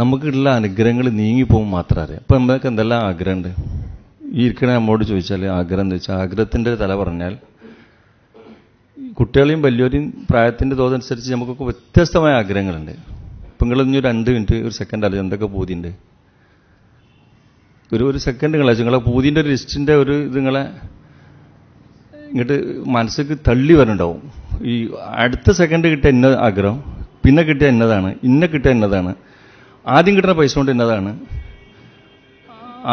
നമുക്കുള്ള അനുഗ്രഹങ്ങൾ നീങ്ങിപ്പോകും മാത്രം അറിയാം അപ്പം നമ്മൾക്ക് എന്തെല്ലാം ആഗ്രഹമുണ്ട്? ഈ ഇരിക്കണ നമ്മോട് ചോദിച്ചാൽ ആഗ്രഹം എന്ന് വെച്ചാൽ ആഗ്രഹത്തിന്റെ തല പറഞ്ഞാൽ കുട്ടികളെയും വലിയവരെയും പ്രായത്തിന്റെ തോതനുസരിച്ച് നമുക്കൊക്കെ വ്യത്യസ്തമായ ആഗ്രഹങ്ങളുണ്ട്. ഇപ്പം നിങ്ങൾ ഇനി രണ്ട് മിനിറ്റ് ഒരു സെക്കൻഡ് അല്ല എന്തൊക്കെ പൂതിയുണ്ട്? ഒരു ഒരു സെക്കൻഡ് നിങ്ങളെ നിങ്ങളെ പൂതിന്റെ ഒരു ലിസ്റ്റിന്റെ ഒരു ഇത് നിങ്ങളെ ഇങ്ങോട്ട് മനസ്സിലേക്ക് തള്ളി വരണ്ടാവും. ഈ അടുത്ത സെക്കൻഡ് കിട്ടിയ ഇന്ന ആഗ്രഹം പിന്നെ കിട്ടിയ ഇന്നതാണ് ഇന്ന കിട്ടിയ ഇന്നതാണ്. ആദ്യം കിട്ടുന്ന പൈസ കൊണ്ട് ഇന്നതാണ്.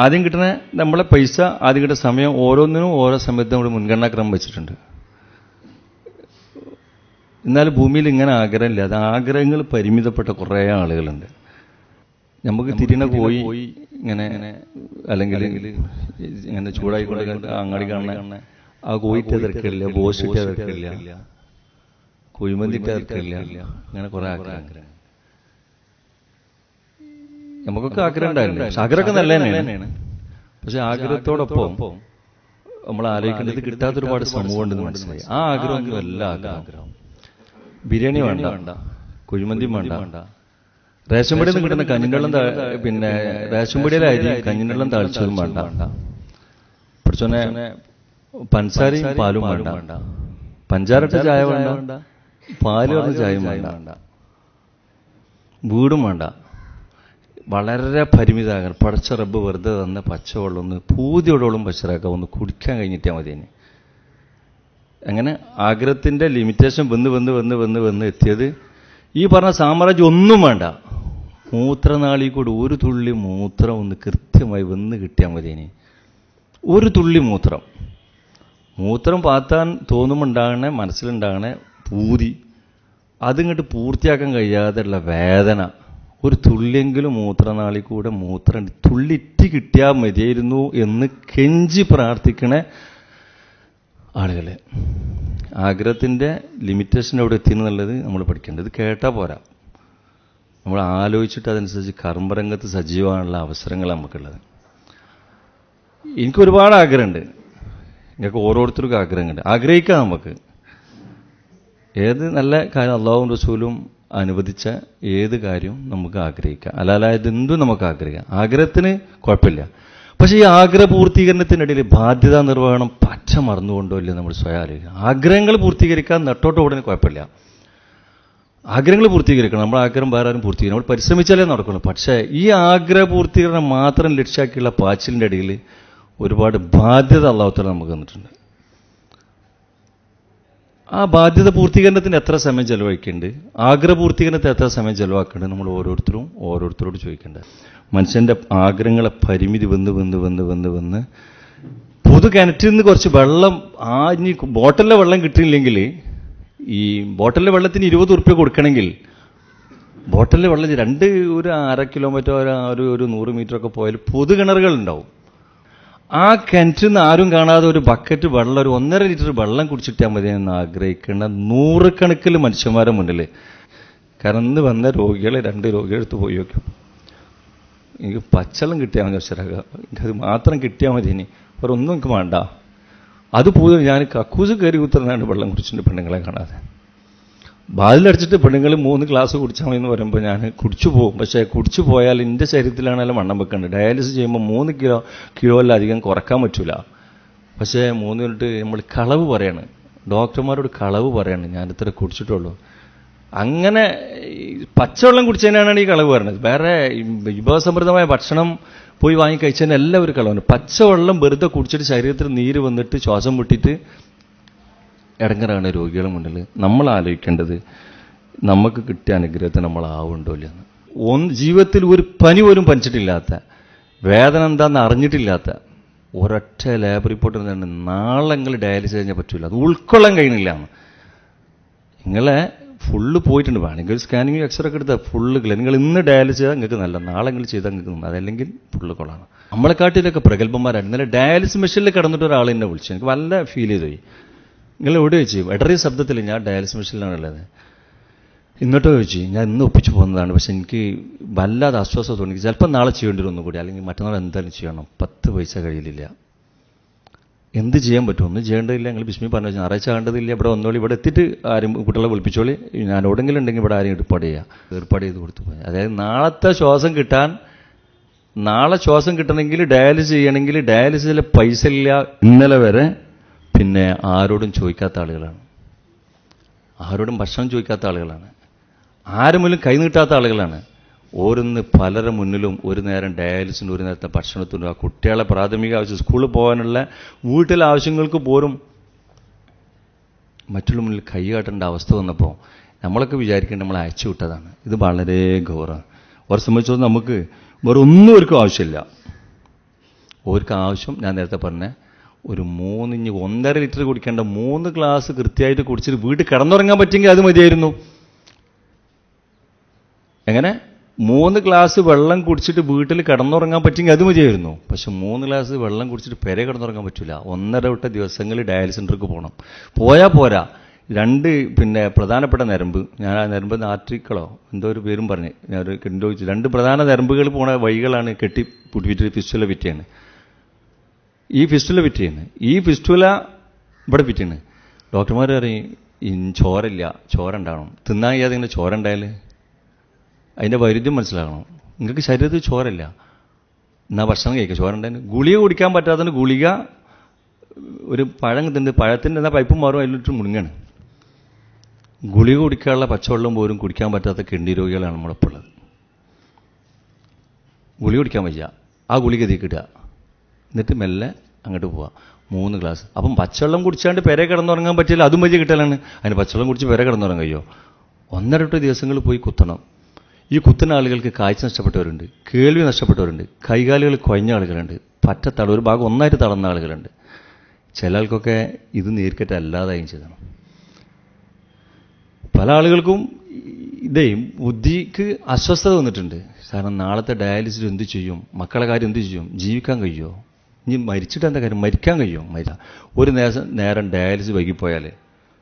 ആദ്യം കിട്ടുന്ന നമ്മളെ പൈസ ആദ്യം കിട്ടുന്ന സമയം ഓരോന്നിനും ഓരോ സമയത്ത് നമ്മൾ മുൻഗണനാക്രമം വെച്ചിട്ടുണ്ട്. എന്നാൽ ഭൂമിയിൽ ഇങ്ങനെ ആഗ്രഹമില്ല. അത് ആഗ്രഹങ്ങൾ പരിമിതപ്പെട്ട കുറേ ആളുകളുണ്ട്. നമുക്ക് തിരിണ പോയി ഇങ്ങനെ അല്ലെങ്കിൽ ഇങ്ങനെ ചൂടായി കൊടുക്കേണ്ട അങ്ങാടി കാണുന്ന ആ കോയിറ്റ് തിരക്കില്ല ബോസ് തിരക്കില്ല കുഴിമന്തിട്ട തിരക്കില്ല അങ്ങനെ കുറെ ആഗ്രഹം നമുക്കൊക്കെ ആഗ്രഹം ഉണ്ടായിരുന്നു പക്ഷെ ആഗ്രഹമൊക്കെ നല്ല തന്നെയാണ് പക്ഷെ ആഗ്രഹത്തോടൊപ്പം നമ്മൾ ആലോചിക്കേണ്ടത് കിട്ടാത്ത ഒരുപാട് സമൂഹം ഉണ്ടെന്ന് മനസ്സിലായി. ആ ആഗ്രഹമൊന്നും അല്ല ആഗ്രഹം. ബിരിയാണി വേണ്ട. കുഴിമന്തി വേണ്ട. റേഷൻ പടിയിൽ നിന്ന് കിട്ടുന്ന കഞ്ഞിന്റെ പിന്നെ റേഷൻ പടിയിലെ അരി കഞ്ഞിന്റെ വെള്ളം വേണ്ട. പഠിച്ചോനെ പഞ്ചസാരയും പാലും വേണ്ട. പഞ്ചാരട്ട ചായ വേണ്ട. പാൽ പറഞ്ഞ ചായയും വേണ്ട. വീടും വേണ്ട. വളരെ പരിമിതമാകാൻ പടച്ച റബ്ബ് വെറുതെ തന്ന പച്ചവെള്ളം ഒന്ന് പൂതിയോടോളം പച്ചരാക്കാം ഒന്ന് കുടിക്കാൻ കഴിഞ്ഞിട്ടാൽ മതി ഇനി. അങ്ങനെ ആഗ്രഹത്തിന്റെ ലിമിറ്റേഷൻ വന്ന് വന്ന് വന്ന് വന്ന് വന്ന് എത്തിയത് ഈ പറഞ്ഞ സാമ്രാജ്യം ഒന്നും വേണ്ട. മൂത്രനാളി കൂടി ഒരു തുള്ളി മൂത്രം ഒന്ന് കൃത്യമായി വന്ന് കിട്ടിയാൽ മതി ഇനി. ഒരു തുള്ളി മൂത്രം. മൂത്രം പാത്താൻ തോന്നുമുണ്ടാകണേ മനസ്സിലുണ്ടാകണേ പൂതി. അതിങ്ങോട്ട് പൂർത്തിയാക്കാൻ കഴിയാതെയുള്ള വേദന. ഒരു തുള്ളിയെങ്കിലും മൂത്രനാളി കൂടെ മൂത്രം തുള്ളിറ്റി കിട്ടിയാൽ മതിയായിരുന്നു എന്ന് കെഞ്ചി പ്രാർത്ഥിക്കണ ആളുകളെ. ആഗ്രഹത്തിന്റെ ലിമിറ്റേഷൻ എവിടെ എത്തി എന്നുള്ളത് നമ്മൾ പഠിക്കേണ്ടത്. കേട്ടാൽ പോരാ. നമ്മൾ ആലോചിച്ചിട്ട് അതനുസരിച്ച് കർമ്മരംഗത്ത് സജീവമാണുള്ള അവസരങ്ങൾ നമുക്കുള്ളത്. എനിക്ക് ഒരുപാട് ആഗ്രഹമുണ്ട്. നിങ്ങൾക്ക് ഓരോരുത്തർക്കും ആഗ്രഹമുണ്ട് ആഗ്രഹിക്കാം നമുക്ക്. ഏത് നല്ല കാര്യം? അള്ളാഹും റസൂലും അനുവദിച്ച ഏത് കാര്യവും നമുക്ക് ആഗ്രഹിക്കാം. അല്ലാലായത് എന്തും നമുക്ക് ആഗ്രഹിക്കാം. ആഗ്രഹത്തിന് കുഴപ്പമില്ല. പക്ഷേ ഈ ആഗ്രഹ പൂർത്തീകരണത്തിനിടയിൽ ബാധ്യതാ നിർവഹണം പച്ച മറന്നുകൊണ്ടോ ഇല്ല നമ്മൾ സ്വയം ആലോചിക്കുക. ആഗ്രഹങ്ങൾ പൂർത്തീകരിക്കാൻ നെട്ടോട്ട് ഓടുന്ന കുഴപ്പമില്ല. ആഗ്രഹങ്ങൾ പൂർത്തീകരിക്കണം. നമ്മൾ ആഗ്രഹം വേറെ ആരും പൂർത്തീകരിക്കണം നമ്മൾ പരിശ്രമിച്ചാലേ നടക്കുള്ളൂ. പക്ഷേ ഈ ആഗ്രഹ പൂർത്തീകരണം മാത്രം ലക്ഷ്യമാക്കിയുള്ള പാച്ചിലിന്റെ ഇടയിൽ ഒരുപാട് ബാധ്യത അള്ളാഹുത്തല നമുക്ക് തന്നിട്ടുണ്ട്. ആ ബാധ്യത പൂർത്തീകരണത്തിന് എത്ര സമയം ചെലവഴിക്കുന്നുണ്ട് ആഗ്രഹ പൂർത്തീകരണത്തിന് എത്ര സമയം ചെലവാക്കുന്നുണ്ട് നമ്മൾ ഓരോരുത്തരും ഓരോരുത്തരോട് ചോദിക്കേണ്ടത് മനുഷ്യന്റെ ആഗ്രഹങ്ങളെ പരിമിതി വന്ന് വന്ന് വന്ന് വന്ന് വന്ന് പൊതു കിണറ്റിൽ നിന്ന് കുറച്ച് വെള്ളം ആ ഇനി ബോട്ടലിലെ വെള്ളം കിട്ടിയില്ലെങ്കിൽ ഈ ബോട്ടലിലെ വെള്ളത്തിന് ഇരുപത് ഉറുപ്പ്യ കൊടുക്കണമെങ്കിൽ ബോട്ടലിലെ വെള്ളം രണ്ട് ഒരു അര കിലോമീറ്റർ ഒരു ഒരു നൂറ് മീറ്റർ ഒക്കെ പോയാൽ പൊതു കിണറുകൾ ഉണ്ടാവും. ആ കിണറ്റിൽ നിന്ന് ആരും കാണാതെ ഒരു ബക്കറ്റ് വെള്ളം ഒരു ഒന്നര ലിറ്റർ വെള്ളം കുടിച്ചിട്ടാൽ മതി എന്ന് ആഗ്രഹിക്കേണ്ട നൂറുകണക്കിൽ മനുഷ്യന്മാരെ മുന്നിൽ കറന്ന് വന്ന രോഗികളെ രണ്ട് രോഗികളെടുത്ത് പോയി നോക്കും. എനിക്ക് പച്ചളം കിട്ടിയാൽ മതി അക്ഷരക എനിക്കത് മാത്രം കിട്ടിയാൽ മതി ഇനി. അവർ ഒന്നും എനിക്ക് വേണ്ട. അത് പോലും ഞാൻ കക്കൂസ് കയറി കുത്തുന്നതാണ് വെള്ളം കുടിച്ചിട്ടുണ്ട് പെണ്ണുങ്ങളെ കാണാതെ. ബാതിലടിച്ചിട്ട് പെണ്ണുങ്ങൾ മൂന്ന് ഗ്ലാസ് കുടിച്ചാൽ മതി എന്ന് പറയുമ്പോൾ ഞാൻ കുടിച്ചു പോകും. പക്ഷേ കുടിച്ചു പോയാൽ എന്റെ ശരീരത്തിലാണെങ്കിലും വണ്ണം വെക്കേണ്ടത്. ഡയാലിസിസ് ചെയ്യുമ്പോൾ മൂന്ന് കിലോ കിലോയിലധികം കുറയ്ക്കാൻ പറ്റില്ല പക്ഷേ മൂന്ന് മിനിറ്റ് നമ്മൾ കളവ് പറയാണ്. ഡോക്ടർമാരോട് കളവ് പറയാണ്. ഞാൻ ഇത്ര കുടിച്ചിട്ടുള്ളൂ. അങ്ങനെ പച്ചവെള്ളം കുടിച്ചതിനാണ് ഈ കളവ് പറയുന്നത് വേറെ വിഭവസമൃദ്ധമായ ഭക്ഷണം പോയി വാങ്ങി കഴിച്ചതിന് ഒരു കളവാണ്. പച്ചവെള്ളം വെറുതെ കുടിച്ചിട്ട് ശരീരത്തിൽ നീര് വന്നിട്ട് ശ്വാസം മുട്ടിയിട്ട് ഇടങ്ങറാണ് രോഗികളും മുന്നിൽ. നമ്മൾ ആലോചിക്കേണ്ടത് നമുക്ക് കിട്ടിയ അനുഗ്രഹത്തെ നമ്മൾ ആവുണ്ടോ ഇല്ലെന്ന് ഒന്ന് ജീവിതത്തിൽ ഒരു പനി പോലും പനിച്ചിട്ടില്ലാത്ത വേദന എന്താണെന്ന് അറിഞ്ഞിട്ടില്ലാത്ത ഒരൊറ്റ ലാബ് റിപ്പോർട്ട് തന്നെ നാളെങ്കിൽ ഡയാലിസിസ് കഴിഞ്ഞാൽ പറ്റില്ല അത് ഉൾക്കൊള്ളാൻ കഴിയുന്നില്ല നിങ്ങളെ ഫുള്ള് പോയിട്ടുണ്ട്. വേണമെങ്കിൽ സ്കാനിങ് എക്സ്റേ ഒക്കെ എടുത്താൽ ഫുള്ള് ക്ലിയർ നിങ്ങൾ ഇന്ന് ഡയാലിസ് ചെയ്താൽ നിങ്ങൾക്ക് നല്ല നാളെ നിങ്ങൾ ചെയ്താൽ നിങ്ങൾക്ക് അതല്ലെങ്കിൽ ഫുള്ള് കൊള്ളാണ് നമ്മളെക്കാട്ടിലൊക്കെ പ്രഗത്ഭന്മാരാണ്. ഇന്നലെ ഡയാലിസിസ് മെഷീനിൽ കിടന്നിട്ട് ഒരാൾ എന്നെ വിളിച്ചു. എനിക്ക് വല്ല ഫീൽ ചെയ്തു നിങ്ങൾ എവിടെ വെച്ച്? ഇടറിയ ശബ്ദത്തിൽ ഞാൻ ഡയാലിസ് മെഷീനിലാണ് ഉള്ളത് ഇങ്ങോട്ട് ചോദിച്ചു ഞാൻ ഇന്ന് ഒപ്പിച്ചു പോകുന്നതാണ്. പക്ഷെ എനിക്ക് വല്ലാതെ ആശ്വാസം തോന്നി. ചിലപ്പോൾ നാളെ ചെയ്യേണ്ടി വരും ഒന്നുകൂടി അല്ലെങ്കിൽ മറ്റന്നാൾ എന്തായാലും ചെയ്യണം. പത്ത് പൈസ കഴിയില്ല എന്ത് ചെയ്യാൻ പറ്റും? ഒന്നും ചെയ്യേണ്ടതില്ല. നിങ്ങൾ ബിസ്മി പറഞ്ഞു ഞായറാഴ്ച കണ്ടതില്ല ഇവിടെ വന്നോളി. ഇവിടെ എത്തിയിട്ട് ആരും കുട്ടികളെ വിളിപ്പിച്ചോളി. ഞാൻ എവിടെയെങ്കിലും ഉണ്ടെങ്കിൽ ഇവിടെ ആരും ഏർപ്പാട് ചെയ്യുക ഏർപ്പാട് ചെയ്ത് കൊടുത്തു പോയി. അതായത് നാളത്തെ ശ്വാസം കിട്ടാൻ നാളെ ശ്വാസം കിട്ടണമെങ്കിൽ ഡയാലിസ് ചെയ്യണമെങ്കിൽ ഡയാലിസിസിലെ പൈസ ഇല്ല ഇന്നലെ വരെ. പിന്നെ ആരോടും ചോദിക്കാത്ത ആളുകളാണ്. ആരോടും ഭക്ഷണം ചോദിക്കാത്ത ആളുകളാണ്. ആരും മുന്നിലും കൈ നീട്ടാത്ത ആളുകളാണ്. ഓരോന്ന് പലരുടെ മുന്നിലും ഒരു നേരം ഡയാലിസിന്റെ ഒരു നേരത്തെ ഭക്ഷണത്തിനും ആ കുട്ടികളെ പ്രാഥമിക ആവശ്യം സ്കൂളിൽ പോകാനുള്ള വീട്ടിലെ ആവശ്യങ്ങൾക്ക് പോലും മറ്റുള്ള മുന്നിൽ കൈ കാട്ടേണ്ട അവസ്ഥ വന്നപ്പോൾ നമ്മളൊക്കെ വിചാരിക്കേണ്ട നമ്മൾ അയച്ചു വിട്ടതാണ്. ഇത് വളരെ ഗൗരവമാണ് അവരെ സംബന്ധിച്ചോളം നമുക്ക് വേറെ ഒന്നും അവർക്കും ആവശ്യമില്ല. അവർക്ക് ആവശ്യം ഞാൻ നേരത്തെ പറഞ്ഞ ഒരു മൂന്ന് മൂന്നിഞ്ഞ് ഒന്നര ലിറ്റർ കുടിക്കേണ്ട മൂന്ന് ഗ്ലാസ് കൃത്യമായിട്ട് കുടിച്ചിട്ട് വീട്ടിൽ കിടന്നുറങ്ങാൻ പറ്റുമെങ്കിൽ അത് മതിയായിരുന്നു എങ്ങനെ മൂന്ന് ഗ്ലാസ് വെള്ളം കുടിച്ചിട്ട് വീട്ടിൽ കിടന്നുറങ്ങാൻ പറ്റുമെങ്കിൽ അത് മതിയായിരുന്നു പക്ഷെ മൂന്ന് ഗ്ലാസ് വെള്ളം കുടിച്ചിട്ട് പെരെ കിടന്നുറങ്ങാൻ പറ്റില്ല ഒന്നര വിട്ട ദിവസങ്ങളിൽ ഡയാലിസ് പോകണം പോയാൽ പോരാ രണ്ട് പിന്നെ പ്രധാനപ്പെട്ട നരമ്പ് ഞാൻ ആ നരമ്പ് നാട്ടിക്കളോ എന്തോ ഒരു പേരും പറഞ്ഞ് ഞാൻ ഒരു കണ്ടുപോയിച്ചു രണ്ട് പ്രധാന നരമ്പുകൾ പോണ വഴികളാണ് കെട്ടി പിടിപ്പിച്ചിട്ട് ഫിസ്റ്റുള്ള ഫിറ്റിയാണ് ഈ ഫിസ്റ്റുല ഫിറ്റിയാണ് ഈ ഫിസ്റ്റുല ഇവിടെ ഫിറ്റാണ് ഡോക്ടർമാർ പറയും ചോരയില്ല ചോര ഉണ്ടാവണം തിന്നാൻ കഴിയാതെ ഇങ്ങനെ ചോര ഉണ്ടായാൽ അതിന്റെ വൈരുദ്ധ്യം മനസ്സിലാക്കണം നിങ്ങൾക്ക് ശരീരത്തിൽ ചോരല്ല എന്നാൽ ഭക്ഷണം കഴിക്കുക. ചോര ഗുളിക കുടിക്കാൻ പറ്റാത്തതിന് ഗുളിക ഒരു പഴം തിന്ന് പഴത്തിന്റെ എന്നാൽ പൈപ്പ് മാറും അതിലിട്ട് മുഴുങ്ങാണ്. ഗുളിക കുടിക്കാനുള്ള പച്ചവെള്ളം പോലും കുടിക്കാൻ പറ്റാത്ത കിഡ്നി രോഗികളാണ് നമ്മളിപ്പോൾ ഉള്ളത് ഗുളിക കുടിക്കാൻ വയ്യ. ആ ഗുളിക തീക്കിടുക എന്നിട്ട് മെല്ലെ അങ്ങോട്ട് പോവാം. മൂന്ന് ഗ്ലാസ് അപ്പം പച്ചവെള്ളം കുടിച്ചാണ്ട് പെരെ കിടന്നുറങ്ങാൻ പറ്റില്ല. അതും വലിയ കിട്ടലാണ്. അതിന് പച്ചവെള്ളം കുടിച്ച് പെരെ കിടന്നുറങ്ങാൻ കഴിയോ? ഒന്നരട്ട് ദിവസങ്ങൾ പോയി കുത്തണം. ഈ കുത്തുന്ന ആളുകൾക്ക് കാഴ്ച നഷ്ടപ്പെട്ടവരുണ്ട്. കേൾവി നഷ്ടപ്പെട്ടവരുണ്ട്. കൈകാലുകൾ കുഴഞ്ഞ ആളുകളുണ്ട്. പറ്റ ഒരു ഭാഗം ഒന്നായിട്ട് തളർന്ന ആളുകളുണ്ട്. ചില ആൾക്കൊക്കെ ഇത് നേരിക്കറ്റ് അല്ലാതായും ചെയ്യണം. പല ആളുകൾക്കും ഇതേ ബുദ്ധിക്ക് അസ്വസ്ഥത വന്നിട്ടുണ്ട്. കാരണം നാളത്തെ ഡയാലിസിസ് എന്ത് ചെയ്യും? മക്കളെ കാര്യം എന്ത് ചെയ്യും? ജീവിക്കാൻ കഴിയുമോ ഇനി മരിച്ചിട്ട് എന്താ കാര്യം? മരിക്കാൻ കഴിയും. മരിച്ച ഒരു നേരം നേരം ഡയാലിസിസ് വൈകിപ്പോയാൽ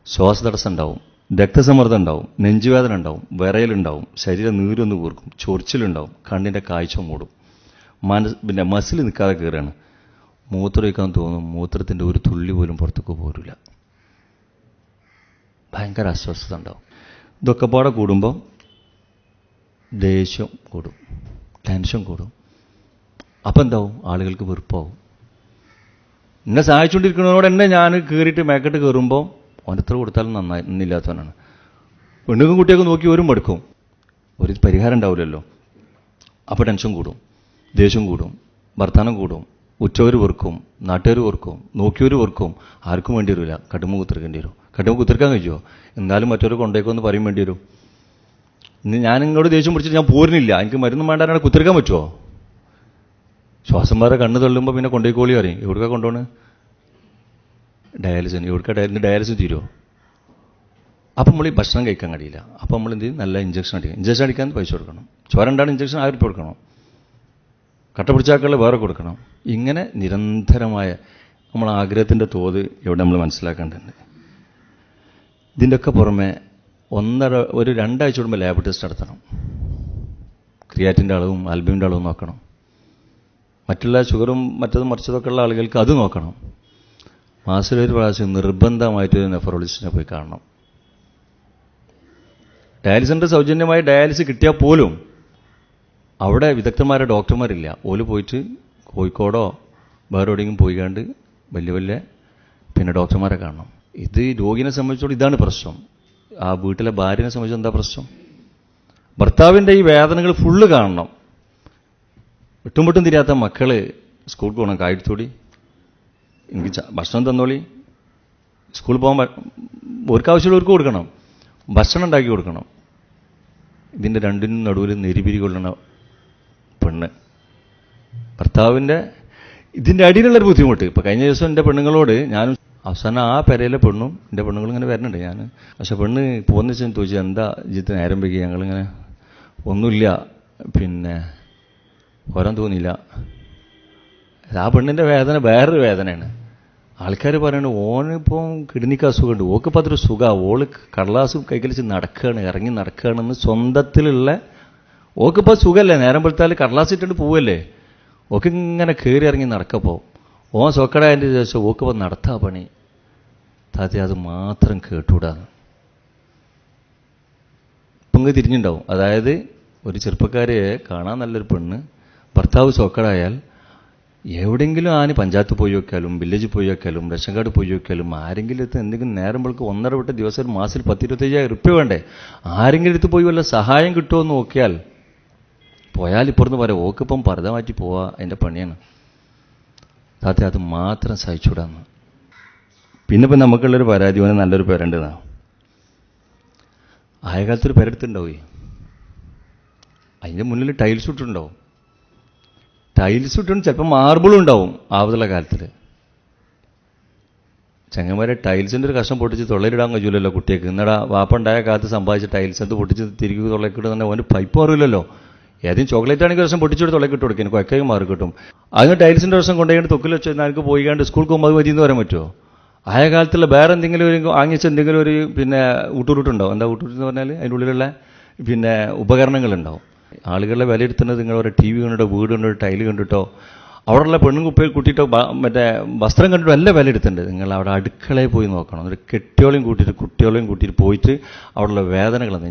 ശ്വാസതടസ്സം ഉണ്ടാവും രക്തസമ്മർദ്ദം ഉണ്ടാവും നെഞ്ചുവേദന ഉണ്ടാവും വിറയലുണ്ടാവും ശരീരം നീരൊന്ന് കൂർക്കും ചൊറിച്ചിലുണ്ടാവും കണ്ണിന്റെ കാഴ്ച മൂടും. മനസ് പിന്നെ മസിൽ നിൽക്കാതെ കയറുകയാണ്. മൂത്രമൊഴിക്കാൻ തോന്നും മൂത്രത്തിന്റെ ഒരു തുള്ളി പോലും പുറത്തേക്ക് പോരില്ല ഭയങ്കര അസ്വസ്ഥത ഉണ്ടാവും. ഇതൊക്കെ പാടെ കൂടുമ്പോൾ ദേഷ്യം കൂടും ടെൻഷൻ കൂടും. അപ്പം എന്താവും? ആളുകൾക്ക് വെറുപ്പാവും. എന്നെ സഹായിച്ചുകൊണ്ടിരിക്കുന്നതിനോട് എന്നെ ഞാൻ കയറിയിട്ട് മേക്കട്ട് കയറുമ്പോൾ ഓനെത്ര കൊടുത്താലും നന്നായി നിന്നില്ലാത്തവനാണ്. പെണ്ണുക്കും കുട്ടിയൊക്കെ നോക്കി ഒരു മടുക്കും. ഒരു പരിഹാരം ഉണ്ടാവില്ലല്ലോ. അപ്പോൾ ടെൻഷൻ കൂടും. ദേഷ്യം കൂടും. ഭർത്താനം കൂടും. ഉച്ചവർ വെറുക്കും. നാട്ടുകാർ വെറുക്കും. നോക്കിയവർ വെറുക്കും. ആർക്കും വേണ്ടി വരില്ല കടുമ്പ് കുത്തിർക്കേണ്ടി വരും. കടുമ്പ് കുത്തിർക്കാൻ കഴിയുമോ എന്നാലും മറ്റൊരു കൊണ്ടേക്കൊന്ന് പറയും വേണ്ടി വരും. ഞാൻ ഇങ്ങോട്ട് ദേഷ്യം പിടിച്ചിട്ട് ഞാൻ പോരുന്നില്ല. എനിക്ക് മരുന്നും വേണ്ടാനാണ് കുത്തിർക്കാൻ പറ്റുമോ ശ്വാസം വേറെ കണ്ണ് തള്ളുമ്പോൾ പിന്നെ കൊണ്ടേക്കോളി അറിയും എവിടുക്കാ കൊണ്ടുപോണ്? ഡയാലിസിന് എവിടുക്കാ ഡയാലിന് ഡയാലിസിന് തീരുമോ അപ്പം നമ്മൾ ഈ ഭക്ഷണം കഴിക്കാൻ കഴിയില്ല. അപ്പം നമ്മൾ എന്ത് ചെയ്യും? നല്ല ഇഞ്ചക്ഷൻ അടിക്കും. ഇഞ്ചക്ഷൻ അടിക്കാൻ പൈസ കൊടുക്കണം. ചോരണ്ടാണ് ഇഞ്ചക്ഷൻ ആയിരം രൂപ കൊടുക്കണം. കട്ട പിടിച്ചാക്കളെ വേറെ കൊടുക്കണം. ഇങ്ങനെ നിരന്തരമായ നമ്മൾ ആഗ്രഹത്തിന്റെ തോത് ഇവിടെ നമ്മൾ മനസ്സിലാക്കേണ്ടതുണ്ട്. ഇതിന്റെയൊക്കെ പുറമെ ഒന്നര ഒരു രണ്ടാഴ്ച കൂടുമ്പോൾ ലാബ് ടെസ്റ്റ് നടത്തണം. ക്രിയാറ്റിന്റെ അളവും ആൽബിന്റെ അളവും നോക്കണം. മറ്റുള്ള ഷുഗറും മറ്റതും മറിച്ചതൊക്കെ ഉള്ള ആളുകൾക്ക് അത് നോക്കണം. മാസത്തിലൊരു പ്രാവശ്യം നിർബന്ധമായിട്ട് ഒരു നെഫറോളജിസ്റ്റിനെ പോയി കാണണം. ഡയാലിസിന്റെ സൗജന്യമായി ഡയാലിസിസ് കിട്ടിയാൽ പോലും അവിടെ വിദഗ്ധന്മാരെ ഡോക്ടർമാരില്ല. ഓൽ പോയിട്ട് കോഴിക്കോടോ വേറെ എവിടെയെങ്കിലും പോയി കണ്ട് വലിയ വലിയ പിന്നെ ഡോക്ടർമാരെ കാണണം. ഇത് രോഗിനെ സംബന്ധിച്ചോളം ഇതാണ് പ്രശ്നം. ആ വീട്ടിലെ ഭാര്യനെ സംബന്ധിച്ച് എന്താ പ്രശ്നം? ഭർത്താവിന്റെ ഈ വേദനകൾ ഫുള്ള് കാണണം. വിട്ടും വിട്ടും തിരിയാത്ത മക്കൾ സ്കൂൾ പോകണം കായിടത്തോടി എനിക്ക് ഭക്ഷണം തന്നോളി. സ്കൂളിൽ പോകാൻ ആവശ്യമുള്ളവർക്ക് കൊടുക്കണം. ഭക്ഷണം ഉണ്ടാക്കി കൊടുക്കണം. ഇതിന്റെ രണ്ടിനും നടുവിൽ നെരിപിരി കൊള്ളണ പെണ്ണ്. ഭർത്താവിന്റെ ഇതിന്റെ അടിയിലുള്ളൊരു ബുദ്ധിമുട്ട്. ഇപ്പം കഴിഞ്ഞ ദിവസം എന്റെ പെണ്ണുങ്ങളോട് ഞാനും അവസാനം ആ പെരയിലെ പെണ്ണും എന്റെ പെണ്ണുങ്ങളും ഇങ്ങനെ വരുന്നുണ്ട്. ഞാൻ പക്ഷെ പെണ്ണ് പോകുന്ന വെച്ചാൽ ചോദിച്ചാൽ എന്താ ജീവിതത്തിന് നേരം വൈകി? ഞങ്ങളിങ്ങനെ ഒന്നുമില്ല. പിന്നെ വരാൻ തോന്നിയില്ല. ആ പെണ്ണിന്റെ വേദന വേറൊരു വേദനയാണ്. ആൾക്കാർ പറയണ ഓനിപ്പം കിഡ്നിക്ക് അസുഖമുണ്ട്. ഓക്കിപ്പോൾ അതൊരു സുഖമാണ് ഓൾ കടലാസ് കൈകളിച്ച് നടക്കുകയാണ് ഇറങ്ങി നടക്കുകയാണെന്ന് സ്വന്തത്തിലുള്ള ഓക്കിപ്പോൾ സുഖമല്ലേ നേരം വെളുത്താൽ കടലാസ് ഇട്ടിട്ട് പോവല്ലേ? ഓക്ക് ഇങ്ങനെ കയറി ഇറങ്ങി നടക്കപ്പോൾ ഓൻ സൊക്കടായതിന്റെ ശേഷം ഓക്കിപ്പോൾ നടത്താ പണി. താത്തി അത് മാത്രം കേട്ടൂടാന്ന് ഇപ്പം തിരിഞ്ഞുണ്ടാവും. അതായത് ഒരു ചെറുപ്പക്കാരെ കാണാൻ നല്ലൊരു പെണ്ണ് ഭർത്താവ് സോക്കടായാൽ എവിടെയെങ്കിലും ആന് പഞ്ചായത്ത് പോയി നോക്കിയാലും വില്ലേജ് പോയി നോക്കിയാലും റേഷൻ കാർഡ് പോയി നോക്കിയാലും ആരെങ്കിലും അടുത്ത് എന്തെങ്കിലും നേരം വിളിക്ക് ഒന്നര വിട്ട ദിവസം മാസത്തിൽ പത്തിരുപത്തയ്യായിരം റുപ്യ വേണ്ടേ? ആരെങ്കിലും അടുത്ത് പോയി വല്ല സഹായം കിട്ടുമോ എന്ന് നോക്കിയാൽ പോയാൽ ഇപ്പുറത്ത് പറയാം ഓക്കിപ്പം പർദ്ദ മാറ്റി പോവാ അതിന്റെ പണിയാണ്. താത്ത അത് മാത്രം സഹിച്ചുവിടാന്ന്. പിന്നെ ഇപ്പം നമുക്കുള്ളൊരു പരാതി പോലെ നല്ലൊരു പേരുണ്ടെന്നാ ആയ കാലത്തൊരു അതിന്റെ മുന്നിൽ ടൈൽസ് ഇട്ടുണ്ടാവും ടൈൽസ് ഇട്ടുകൊണ്ട് ചിലപ്പോൾ മാർബിളും ഉണ്ടാവും ആവതുള്ള കാലത്തിൽ ചങ്ങന്മാരെ ടൈൽസിന്റെ ഒരു കഷ്ണം പൊട്ടിച്ച് തൊള്ളയിലിടാൻ കഴിയൂലല്ലോ കുട്ടിയൊക്കെ എന്നടാ വാപ്പുണ്ടായ കാലത്ത് സമ്പാദിച്ച ടൈൽസ് എന്ത് പൊട്ടിച്ച് തിരികെ തൊള്ളക്കിട്ട് തന്നെ അവന് പൈപ്പ് മാറില്ലല്ലോ ഏതെങ്കിലും ചോക്ലേറ്റ് ആണെങ്കിൽ ദിവസം പൊട്ടിച്ചിട്ട് തൊള്ളക്കിട്ട് കൊടുക്കും എനിക്ക് ഒക്കെയും മാറി കിട്ടും. അതിന് ടൈൽസിന്റെ ദിവസം കൊണ്ടുപോയി തൊക്കിൽ വെച്ച് എനിക്ക് പോയി കണ്ട് സ്കൂൾ പോകുമ്പോൾ അത് മതിയെന്ന് പറയാൻ പറ്റുമോ ആയ കാലത്തുള്ള വേറെ എന്തെങ്കിലും ഒരു വാങ്ങിച്ച എന്തെങ്കിലും ഒരു പിന്നെ ഊട്ടൂരുട്ടുണ്ടാവും. എന്താ ഊട്ടൂരുട്ട് എന്ന് പറഞ്ഞാൽ അതിന്റെ ഉള്ളിലുള്ള പിന്നെ ഉപകരണങ്ങളുണ്ടാവും ആളുകളുടെ വിലയിരുത്തുന്നത് നിങ്ങൾ ഒരു ടി വി കണ്ടിട്ടോ വീട് കണ്ടിട്ടോ ടൈൽ കണ്ടിട്ടോ അവിടെയുള്ള പെണ്ണും കുപ്പയിൽ കൂട്ടിയിട്ടോ മറ്റേ വസ്ത്രം കണ്ടിട്ടോ അല്ല വിലയിരുത്തേണ്ടത്. നിങ്ങൾ അവിടെ അടുക്കളയിൽ പോയി നോക്കണം. എന്നിട്ട് കെട്ടിയോളെയും കൂട്ടിയിട്ട് കുട്ടികളെയും കൂട്ടിയിട്ട് പോയിട്ട് അവിടെയുള്ള വേദനകളെന്ന്